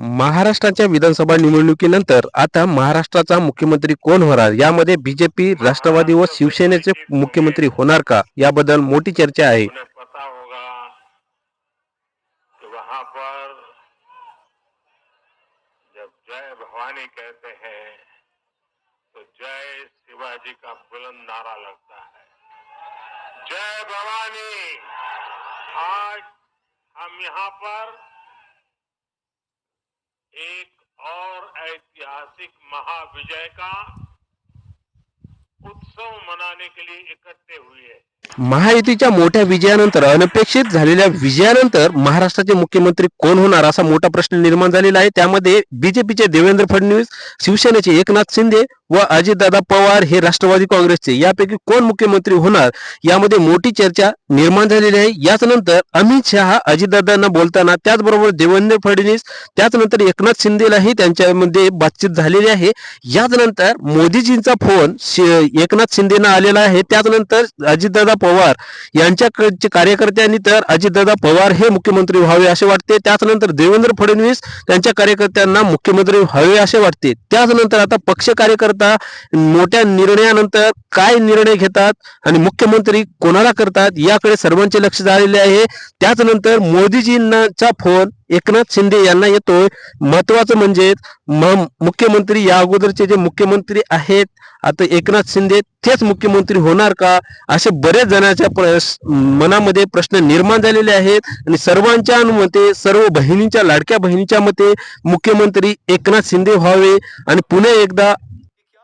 महाराष्ट्राच्या विधानसभा निवडणुकीनंतर आता महाराष्ट्राचा मुख्यमंत्री कोण होणार? यामध्ये बीजेपी राष्ट्रवादी व शिवसेनेचे मुख्यमंत्री होणार का? याबद्दल मोठी चर्चा आहे. जय भवानी कहते हैं तो जय शिवाजी का बुलंद नारा लगता है। जय भवानी! आज हम यहाँ पर एक और ऐतिहासिक महाविजय का उत्सव मनाने के लिए इकट्ठे हुए महायुतीच्या मोठ्या विजयानंतर अनपेक्षित झालेल्या विजयानंतर महाराष्ट्राचे मुख्यमंत्री कोण होणार असा मोठा प्रश्न निर्माण झालेला आहे. त्यामध्ये बीजेपीचे देवेंद्र फडणवीस शिवसेनेचे एकनाथ शिंदे व अजितदादा पवार हे राष्ट्रवादी काँग्रेसचे. यापैकी कोण मुख्यमंत्री होणार? यामध्ये मोठी चर्चा निर्माण झालेली आहे. याच नंतर अमित शहा अजितदादांना बोलताना त्याचबरोबर देवेंद्र फडणवीस त्याचनंतर एकनाथ शिंदेलाही त्यांच्यामध्ये बातचीत झालेली आहे. याच नंतर मोदीजींचा फोन एकनाथ शिंदेना आलेला आहे. त्याचनंतर अजितदादा पवार यांच्याकडचे कार्यकर्त्यांनी तर अजितदादा पवार हे मुख्यमंत्री व्हावे असे वाटते. त्याचनंतर देवेंद्र फडणवीस त्यांच्या कार्यकर्त्यांना मुख्यमंत्री व्हावे असे वाटते. त्याचनंतर आता पक्ष कार्यकर्ते मोठ्या निर्णयानंतर काय निर्णय घेतात आणि मुख्यमंत्री कोणाला करतात याकडे सर्वांचे लक्ष झालेले आहे. त्याचनंतर मोदीजींचा फोन एकनाथ शिंदे यांना येतोय. महत्वाचं म्हणजे मुख्यमंत्री या अगोदरचे जे मुख्यमंत्री आहेत आता एकनाथ शिंदे तेच मुख्यमंत्री होणार का? असे बरेच जणांच्या मनामध्ये प्रश्न निर्माण झालेले आहेत. आणि सर्वांच्या मते सर्व बहिणींच्या लाडक्या बहिणीच्या मते मुख्यमंत्री एकनाथ शिंदे व्हावे. आणि पुन्हा एकदा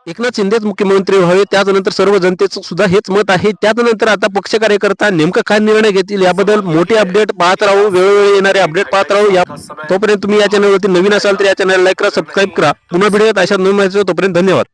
एकनाथ शिंदेच मुख्यमंत्री व्हावे त्याचनंतर सर्व जनतेचं सुद्धा हेच मत आहे. त्याचनंतर आता पक्ष कार्यकर्ता नेमका काय निर्णय घेतील याबद्दल मोठे अपडेट पाहत राहू. वेळोवेळी येणारे अपडेट पाहत राहू. या तोपर्यंत तुम्ही या चॅनलवरती नवीन असाल तर या चॅनल लाईक करा सबस्क्राईब करा. पुन्हा भेटूयात अशा नवीन माहिती तोपर्यंत धन्यवाद.